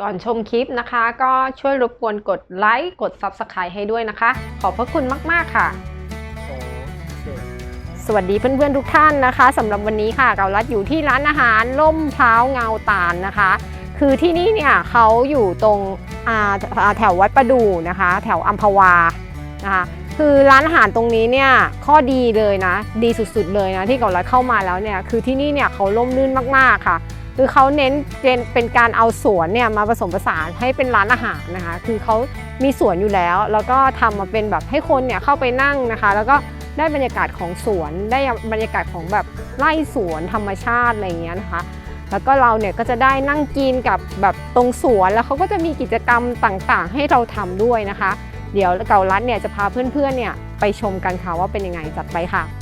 ก่อนชมคลิปนะคะ ก็ช่วยรบกวนกดไลค์กด Subscribe ให้ด้วยนะคะ ขอบพระคุณมาก ๆ ค่ะ สวัสดีเพื่อน ๆ ทุกท่านนะคะสำหรับวันนี้ค่ะเราลัดอยู่ที่ร้านอาหารล่มพร้าวเงาตาลนะคะ คือที่นี่เนี่ยเขาอยู่ตรงอ่าอ่าแถววัดประดู่นะคะ แถวอัมพวานะคะคือร้านอาหารตรงนี้เนี่ยข้อดีเลยนะ ดีสุดๆเลยนะที่เราลัดเข้ามาแล้วเนี่ยคือที่นี่เนี่ยเขาร่มรื่นมากๆค่ะ คือเขาเน้นเป็นการเอาสวนเนี่ยมาผสมผสานให้เป็นร้านอาหารนะคะ คือเขามีสวนอยู่แล้ว แล้วก็ทำมาเป็นแบบให้คนเนี่ยเข้าไปนั่งนะคะ แล้วก็ได้บรรยากาศของสวนได้บรรยากาศของแบบไร่สวนธรรมชาติอะไรเงี้ยนะคะ แล้วก็เราเนี่ยก็จะได้นั่งกินกับแบบตรงสวนแล้วเขาก็จะมีกิจกรรมต่างๆ ให้เราทำด้วยนะคะ เดี๋ยวเก่ารัดเนี่ยจะพาเพื่อนๆเนี่ยไปชมกันค่ะว่าเป็นยังไงจัดไปค่ะ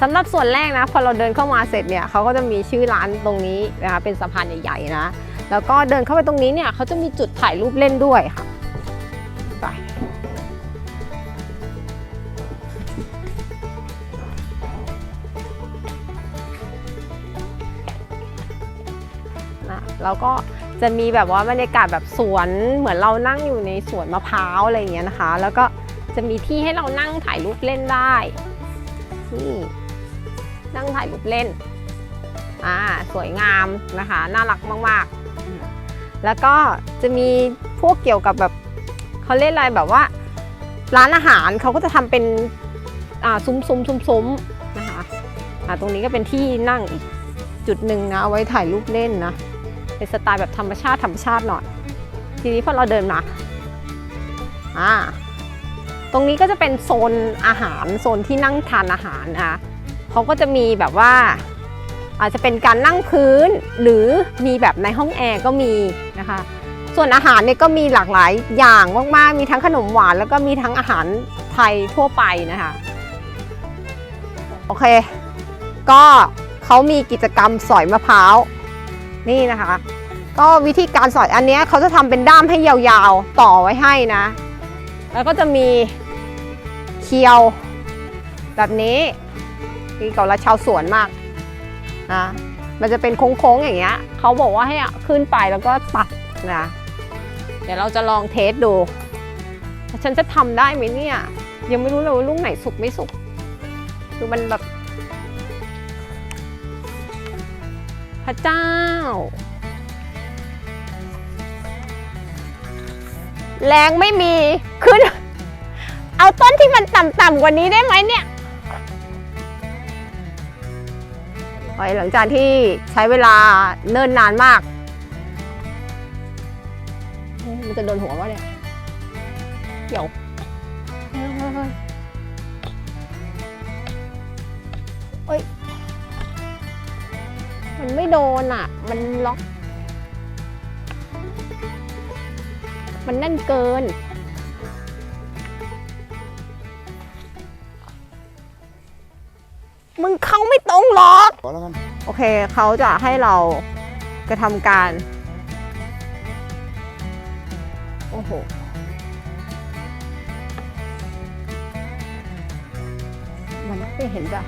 สำหรับส่วนแรกนะพอเราเดินเข้ามาเสร็จเนี่ยเขาก็จะมีชื่อร้านตรงนี้นะคะเป็นสะพานใหญ่ๆนะ แล้วก็เดินเข้าไปตรงนี้เนี่ยเขาจะมีจุดถ่ายรูปเล่นด้วยค่ะไปนะแล้วก็จะมีแบบว่าบรรยากาศแบบสวนเหมือนเรานั่งอยู่ในสวนมะพร้าวอะไรอย่างเงี้ยนะคะ แล้วก็จะมีที่ให้เรานั่งถ่ายรูปเล่นได้นี่ นั่งถ่ายรูปเล่นอ่าสวยงามนะคะ น่ารักมากๆ แล้วก็จะมีพวกเกี่ยวกับแบบเขาเล่นอะไรแบบว่า ร้านอาหารเขาก็จะทำเป็นอ่าซุ้มซุ้มซุ้มซุ้มนะคะอ่าตรงนี้ก็เป็นที่นั่งอีกจุดหนึ่งนะเอาไว้ถ่ายรูปเล่นนะเป็นสไตล์แบบธรรมชาติธรรมชาติหน่อยทีนี้พอเราเดินมาอ่าตรงนี้ก็จะเป็นโซนอาหารโซนที่นั่งทานอาหารนะคะ เขาก็จะมีแบบว่า อาจจะเป็นการนั่งพื้นหรือมีแบบในห้องแอร์ก็มีนะคะ ส่วนอาหารเนี่ยก็มีหลากหลายอย่างมากๆ มีทั้งขนมหวานแล้วก็มีทั้งอาหารไทยทั่วไปนะคะ โอเค ก็เขามีกิจกรรมสอยมะพร้าวนี่นะคะ ก็วิธีการสอยอันนี้เขาจะทำเป็นด้ามให้ยาวๆต่อไว้ให้นะ แล้วก็จะมีเคียวแบบนี้ นี่เกาลัดชาวสวนมากนะมันจะเป็นโค้งๆอย่างเงี้ยเขาบอกว่าให้ขึ้นไปแล้วก็ตัดนะเดี๋ยวเราจะลองเทสดู ฉันจะทำได้ไหมเนี่ย ยังไม่รู้เลยว่าลูกไหนสุกไม่สุกคือมันแบบพระเจ้า แรงไม่มี ขึ้น เอาต้นที่มันต่ำๆกว่านี้ได้ไหมเนี่ย ไปหลังจากที่ใช้เวลาเนิ่นนานมาก มันจะโดนหัววะเนี่ยเกี่ยวเฮ้ยเฮ้ยเฮ้ยเอ้ย มันไม่โดนอะ มันล็อก มันแน่นเกิน มึงเข้าไม่ตรงหรอก ขอแล้วกันโอเคเขาจะให้เรากระทำการ โอ้โห มันไม่เห็นจ้ะ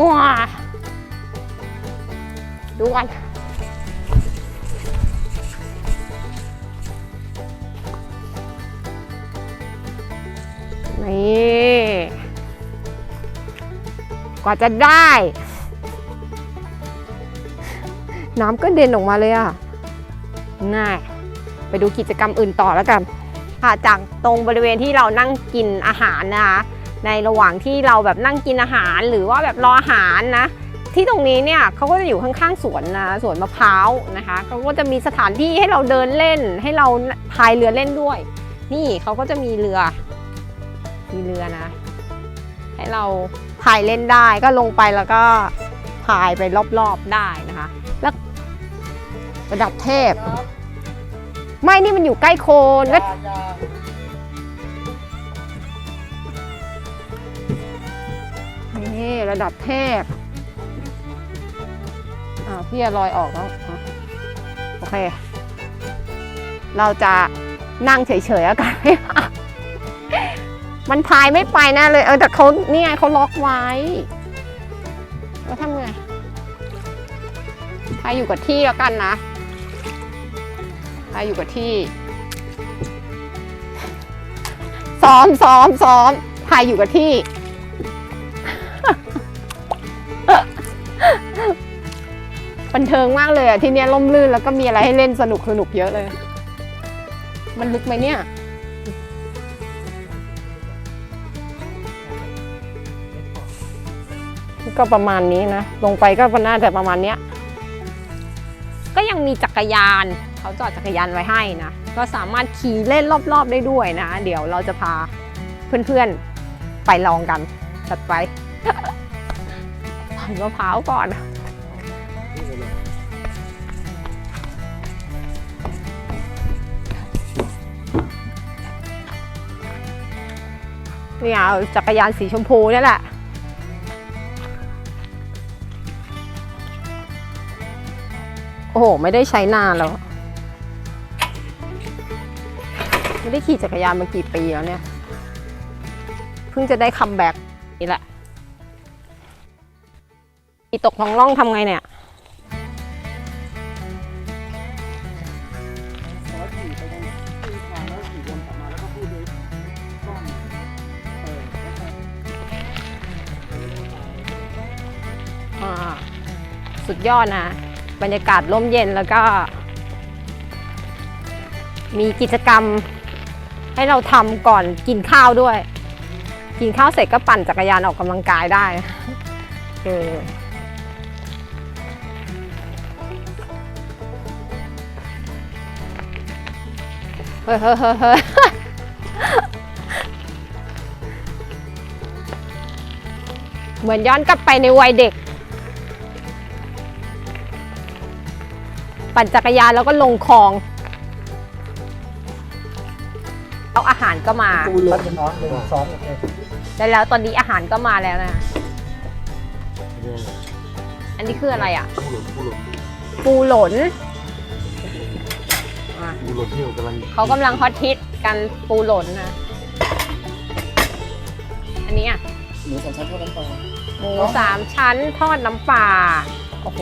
ว้าดูกันนี่กว่าจะได้ น้ำก็เด่นออกมาเลยอะง่ายไปดูกิจกรรมอื่นต่อแล้วกัน ค่ะจากตรงบริเวณที่เรานั่งกินอาหารนะคะ ในระหว่างที่เราแบบนั่งกินอาหารหรือว่าแบบรออาหารนะ ที่ตรงนี้เนี่ยเขาก็จะอยู่ข้างๆสวนนะสวนมะพร้าวนะคะเขาก็จะมีสถานที่ให้เราเดินเล่น ให้เราพายเรือเล่นด้วย นี่เขาก็จะมีเรือ มีเรือนะ ให้เราพายเล่นได้ก็ลงไปแล้วก็พายไปรอบๆได้นะคะ แล้วระดับเทพ ไม่นี่มันอยู่ใกล้โคนก็ นี่ระดับเทพอ่าวพี่จะลอยออกแล้ว โอเค เราจะนั่งเฉยๆแล้วกัน มันพายไม่ไปแน่เลย เออแต่เขานี่ไงเขาล็อกไว้แล้วทำไงพายอยู่กับที่แล้วกันนะพายอยู่กับที่ ซ้อมซ้อมซ้อมพายอยู่กับที่ บันเทิงมากเลยอะที่เนี้ยล่มลื่นแล้วก็มีอะไรให้เล่นสนุกสนุกเยอะเลย มันลึกไหมเนี่ย ก็ประมาณนี้นะ ลงไปก็น่าจะประมาณเนี้ย ก็ยังมีจักรยานเขาจอดจักรยานไว้ให้นะ ก็สามารถขี่เล่นรอบๆได้ด้วยนะ เดี๋ยวเราจะพาเพื่อนๆไปลองกันจัดไปผ่านมะพร้าวก่อน เนี่ยเอาจักรยานสีชมพูนี่แหละโอ้โห ไม่ได้ใช้นานแล้ว ไม่ได้ขี่จักรยานมากี่ปีแล้วเนี่ย เพิ่งจะได้คัมแบ็กนี่แหละอีตกท้องร่องทำไงเนี่ย สุดยอดนะ บรรยากาศร่มเย็นแล้วก็ มีกิจกรรมให้เราทำก่อนกินข้าวด้วย กินข้าวเสร็จก็ปั่นจักรยานออกกำลังกายได้เออเฮ้ยเฮ้ยเฮ้ยเฮ้ยเหมือนย้อนกลับไปในวัยเด็ก ปั่นจักรยานแล้วก็ลงคลองเอาอาหารก็มาปูรถเป็นน้องเลยสองโอเคแล้วแล้วตอนนี้อาหารก็มาแล้วนะ อันนี้คืออะไรอะ ผู้หลงผู้หลงปูหลนอะผู้หลงที่กำลังเขากำลังฮอตฮิตกันปูหลนนะ อันนี้อะหมูสามชั้นทอดน้ำปลาหมูสามชั้นทอดน้ำปลา โอ้โห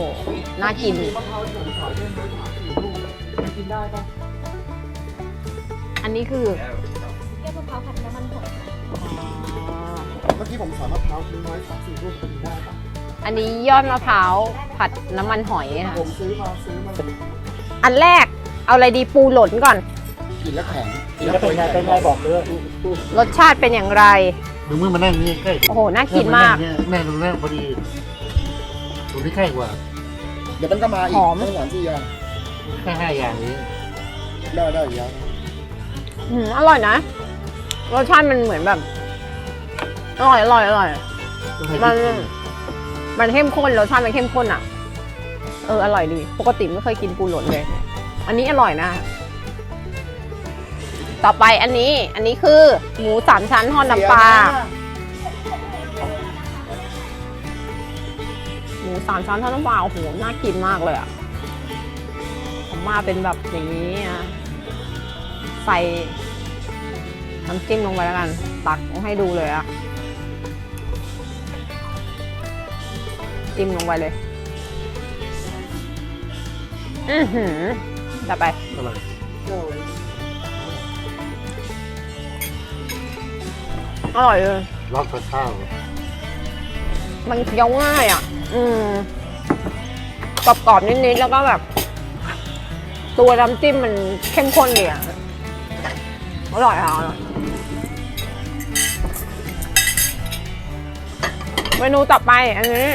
น่ากิน มะพร้าวที่ผมขายเล่นไปสามสี่ลูกมันกินได้ปะอันนี้คือแก้วมะพร้าวผัดน้ำมันหอยค่ะอ๋อเมื่อกี้ผมสอนมะพร้าวทิ้งไว้สามสี่ลูกมันกินได้ปะอันนี้ยอดมะพร้าวผัดน้ำมันหอยค่ะผมซื้อมาซื้อมาอันแรกเอาอะไรดีปูหลนก่อน กินแล้วแข็งกินแล้วเป็นไงเป็นไงบอกเลยรสชาติเป็นอย่างไรมึงเมื่อมานั่งนี่ใกล้โอ้โห น่ากินมากแน่ตรงนั้นพอดี ตรงที่ใกล้กว่าเดี๋ยวมันก็มาอีกหอม ต้องหวานสี่อย่างแค่ห้าอย่างนี้ได้ได้อีกอย่างอืมอร่อยนะ รสชาติมันเหมือนแบบ อร่อยอร่อยอร่อย ต้องให้มัน ที่มันเข้มข้นรสชาติมันเข้มข้นอะ เอออร่อยดี ปกติไม่เคยกินปูหลนเลย อันนี้อร่อยนะ ต่อไปอันนี้ อันนี้คือ หมูสามชั้นทอดน้ำปลาห มูสามชั้นทอดน้ำปลาโอ้โหน่ากินมากเลยอะผมมาเป็นแบบอย่างนี้อะใส่น้ำจิ้มลงไปแล้วกัน ตักให้ดูเลยอะจิ้มลงไปเลย อือหือจะไปอะไรอร่อยเลยล็อกกระข้าวมันเคี้ยวง่ายอะ อืมกรอบๆนิดๆแล้วก็แบบ ตัวน้ำจิ้มมันเข้มข้นดีอะอร่อยอะอร่อยเมนูต่อไปอันนี้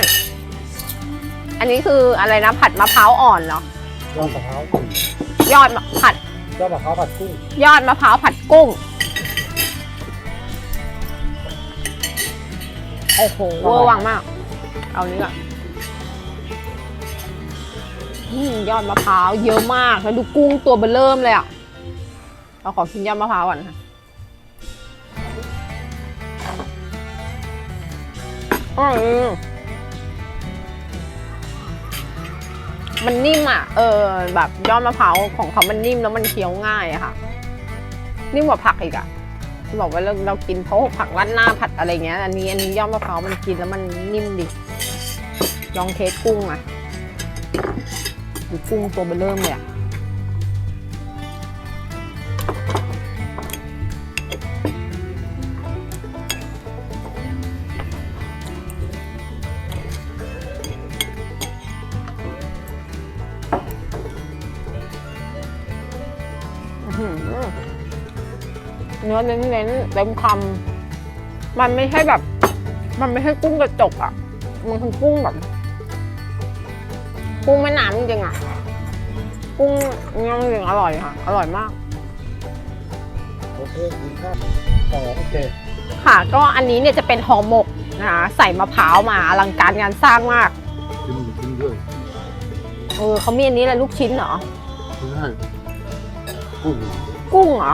อันนี้คืออะไรนะผัดมะพร้าวอ่อนเหรอยอดมะพร้าวยอดมะผัด ยอดมะพร้าวผัดกุ้งยอดมะพร้าวผัดกุ้ง โอ้โหเวอร์วังมาก เอานี้ก่อนอืม ยอดมะพร้าวเยอะมากแล้วดูกุ้งตัวเบอเริ่มเลยอะเราขอกินยอดมะพร้าวก่อนค่ะอร่อยอืมมันนิ่มอะ เออ แบบยอดมะพร้าวของเขามันนิ่มแล้วมันเคี้ยวง่ายอะค่ะ นิ่มกว่าผักอีกอะบอกว่าเราเรากินเพราะผักรัดหน้าผัดอะไรเงี้ย อันนี้อันนี้ยอดมะพร้าวมันกินแล้วมันนิ่มดิ ลองเทสกุ้งอะ ดูกุ้งตัวเบอเริ่มเลยอะเนื้อเน้นๆเต็มคำมันไม่ใช่แบบ มันไม่ใช่กุ้งกระจกอะมันคือกุ้งแบบ กุ้งแม่น้ำจริงๆอะ กุ้งเนี่ยจริงๆอร่อยค่ะ อร่อยมาก โอเคกินข้าวต่อโอเคค่ะก็อันนี้เนี่ยจะเป็นห่อหมกนะคะใส่มะพร้าวมาอลังการงานสร้างมากกินกินด้วยเออเขามีอันนี้อะไรลูกชิ้นเหรอไม่ได้กุ้งกุ้งเหรอ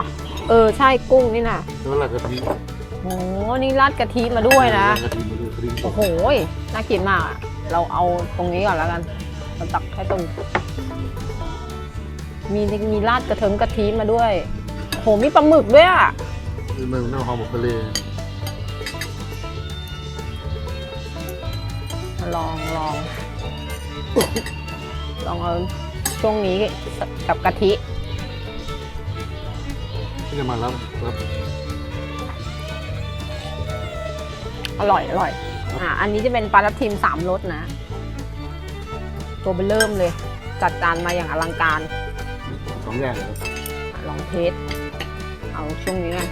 เออใช่กุ้งนี่นะแล้วอะไรกะทิโอ้นี่ราดกะทิมาด้วยนะกะทิมาด้วยกะทิสโอ้ดโหน่ากินมากอะเราเอาตรงนี้ก่อนแล้วกัน เราตักให้ตรง มีมีราดกระเทิงกะทิมาด้วย โหมีปลาหมึกด้วยอะนี่มันน้ำหอมหมกทะเลลองลอง ลองเอาช่วงนี้กับกะทิที่จะมารับรับอร่อยอร่อย อ่าอันนี้จะเป็นปลาทับทิมสามรสนะ ตัวเบอเริ่มเลย จัดจานมาอย่างอลังการสองอย่างเลยครับอะลองเทสเอาช่วงนี้กัน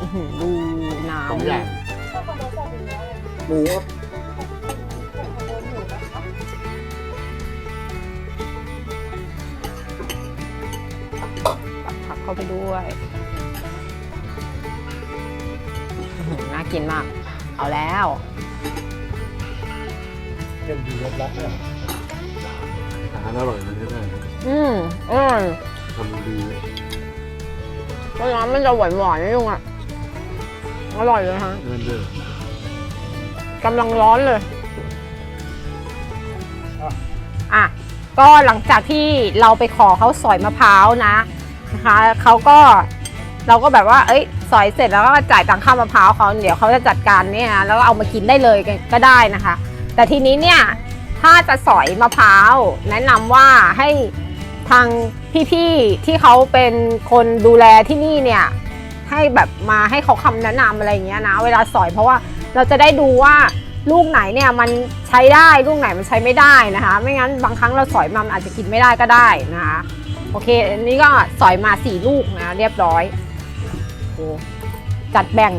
อื้อหือดูน้สองอย่างชอบคอมโบชอบเป็นเนื้อเลยหมูครับคอมโบหมูนะคะำตักผักเข้าไปด้วยอื้อหือน่ากินมาก เอาแล้ว เค็มดีรสรักเนี่ยอาหารอร่อยนะที่ได้อืมอร่อยทำดีเพราะน้ำมันจะหวานหวานๆนิดนึงอะ อร่อยเลยฮะเงินเดือนกำลังร้อนเลย อะ ก็หลังจากที่เราไปขอเขาสอยมะพร้าวนะนะคะเขาก็เราก็แบบว่า เอ้ย สอยเสร็จแล้วก็จ่ายตังค่ามะพร้าวเขาเดี๋ยวเขาจะจัดการเนี่ยนะแล้วก็เอามากินได้เลยก็ได้นะคะ แต่ทีนี้เนี่ยถ้าจะสอยมะพร้าว แนะนำว่าให้ทางพี่ๆที่เขาเป็นคนดูแลที่นี่เนี่ยให้แบบมาให้เขาคำแนะนำอะไรอย่างเงี้ยนะ เวลาสอยเพราะว่าเราจะได้ดูว่าลูกไหนเนี่ยมันใช้ได้ลูกไหนมันใช้ไม่ได้นะคะ ไม่งั้นบางครั้งเราสอยมามันอาจจะกินไม่ได้ก็ได้นะคะโอเค อันนี้ก็สอยมาสี่ลูกนะเรียบร้อยโอ้จัดแบ่ง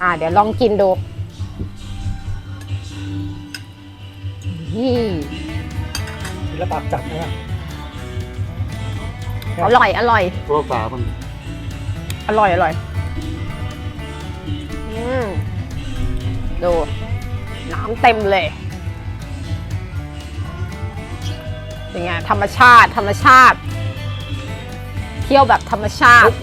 อ่า เดี๋ยวลองกินดู นี่ศิลปะจัดนะอร่อย อร่อยเพราะว่าฝามันอร่อย อร่อย อืมดู น้ำเต็มเลยเป็นไงธรรมชาติ ธรรมชาติ เที่ยวแบบธรรมชาติ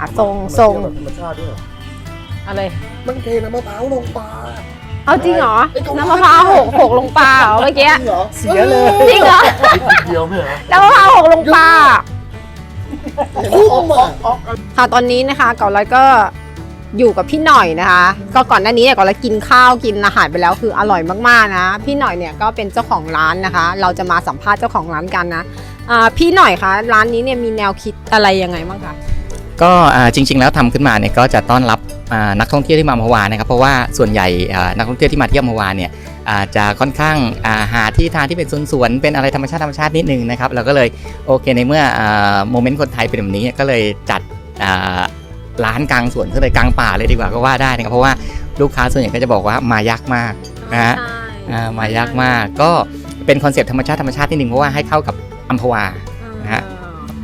อะทรงทรงธรรมชาติด้วยเหรออะไร มันเทน้ำมะพร้าวลงปลา เอาจริงเหรอไอ้ตรงนั้นน้ำมะพร้าวหกหกลงปลาเหรอเมื่อกี้ จริงเหรอเสียเลยจริงเหรอนิดเดียวไม่เหรอน้ำมะพร้าวหกลงปลา คุ้มอะค่ะตอนนี้นะคะเก่าร้อยก็อยู่กับพี่หน่อยนะคะ ก็ก่อนหน้านี้เนี่ยเก่าร้อยกินข้าวกินอาหารไปแล้วคืออร่อยมากๆนะพี่หน่อยเนี่ยก็เป็นเจ้าของร้านนะคะ เราจะมาสัมภาษณ์เจ้าของร้านกันนะอ่าพี่หน่อยคะร้านนี้เนี่ยมีแนวคิดอะไรยังไงบ้างคะ ก็อ่าจริง ๆ แล้วทำขึ้นมาเนี่ยก็จะต้อนรับอ่านักท่องเที่ยวที่มาอัมพวานะครับ เพราะว่าส่วนใหญ่อ่านักท่องเที่ยวที่มาเที่ยวอัมพวาเนี่ยอ่าจะค่อนข้างอ่าหาที่ทานที่เป็นสวนๆเป็นอะไรธรรมชาติธรรมชาตินิดนึงนะครับเราก็เลยโอเคในเมื่อโมเมนต์คนไทยเป็นแบบนี้ก็เลยจัดอ่าร้านกลางสวนก็เลยกลางป่าเลยดีกว่าก็ว่าได้นะครับเพราะว่าลูกค้าส่วนใหญ่ก็จะบอกว่ามายากมากนะฮะอ่ามายากมากก็เป็นคอนเซปต์ธรรมชาติธรรมชาตินิดนึงเพราะว่าให้เข้ากับอัมพวานะฮะ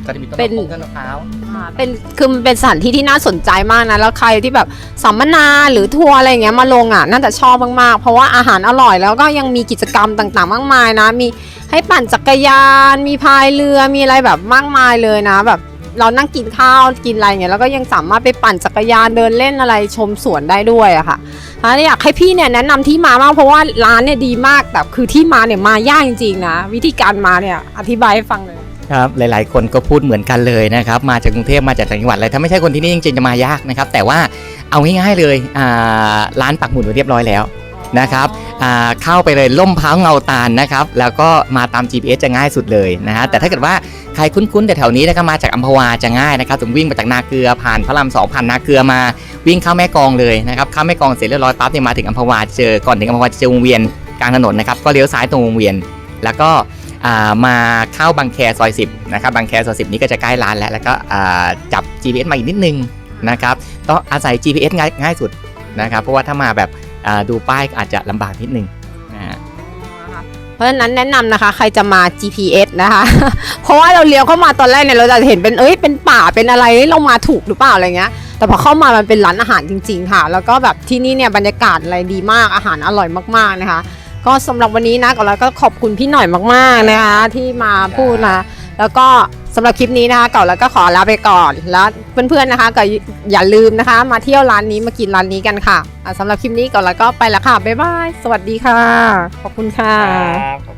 ก็จะมีต้นเป็นมะพร้าวต้นมะพร้าวอ่าเป็นคือมันเป็นสถานที่ที่น่าสนใจมากนะแล้วใครที่แบบสัมมนาหรือทัวร์อะไรอย่างเงี้ยมาลงอะน่าจะชอบมากๆเพราะว่าอาหารอร่อยแล้วก็ยังมีกิจกรรมต่างๆ มากมายนะ มีให้ปั่นจักรยาน มีพายเรือมีอะไรแบบมากมายเลยนะ แบบเรานั่งกินข้าวกินอะไรอย่างเงี้ยแล้วก็ยังสามารถไปปั่นจักรยานเดินเล่นอะไรชมสวนได้ด้วยอะค่ะถ้าอยากให้พี่เนี่ยแนะนำที่มามากเพราะว่าร้านเนี่ยดีมากแต่คือที่มาเนี่ยมายากจริงๆนะ วิธีการมาเนี่ยอธิบายให้ฟังเลย ครับหลาย ๆ คนก็พูดเหมือนกันเลยนะครับมาจากกรุงเทพมาจากต่างจังหวัดอะไรถ้าไม่ใช่คนที่นี่จริงๆจะมายากนะครับแต่ว่าเอาง่ายๆเลยร้านปักหมุดไว้เรียบร้อยแล้วนะครับเข้าไปเลยล่มพ้าเงาตาลนะครับแล้วก็มาตาม GPS จะง่ายสุดเลยนะฮะแต่ถ้าเกิดว่าใครคุ้นๆแต่แถวนี้นะครับมาจากอัมพวาจะง่ายนะครับถึงวิ่งมาจากนาเกลือผ่านพระรามสองผ่านนาเกลือมาวิ่งเข้าแม่กองเลยนะครับเข้าแม่กองเสร็จเรียบร้อยปั๊บเนี่ยมาถึงอัมพวาเจอก่อนถึงอัมพวาจะเจอวงเวียนกลางถนนนะครับก็เลี้ยวซ้ายตรงวงเวียน แล้วก็ มาเข้าบางแคซอย 10 นะครับบางแคซอย 10 นี้ก็จะใกล้ร้านแล้ว แล้วก็จับ GPS มาอีกนิดนึงนะครับต้องอาศัย GPS ง่ายง่ายสุดนะครับ เพราะว่าถ้ามาแบบดูป้ายอาจจะลำบากนิดนึงนะเพราะฉะนั้นแนะนำนะคะใครจะมา GPS นะคะ เพราะว่าเราเลี้ยวเข้ามาตอนแรกเนี่ยเราจะเห็นเป็นเอ้ยเป็นป่าเป็นอะไรเรามาถูกหรือเปล่าอะไรเงี้ยแต่พอเข้ามามันเป็นร้านอาหารจริง ๆ ค่ะ แล้วก็แบบที่นี่เนี่ยบรรยากาศอะไรดีมากอาหารอร่อยมากๆนะคะ ก็สำหรับวันนี้นะก็แล้วก็ขอบคุณพี่หน่อยมากๆนะคะที่มาพูดนะแล้วก็สำหรับคลิปนี้นะคะเก่าแล้วก็ขอลาไปก่อนแล้วเพื่อนๆนะคะก็อย่าลืมนะคะ มาเที่ยวร้านนี้มากินร้านนี้กันค่ะสำหรับคลิปนี้ก่อนแล้วก็ไปแล้วค่ะบ๊ายบายสวัสดีค่ะ ขอบคุณค่ะขอบ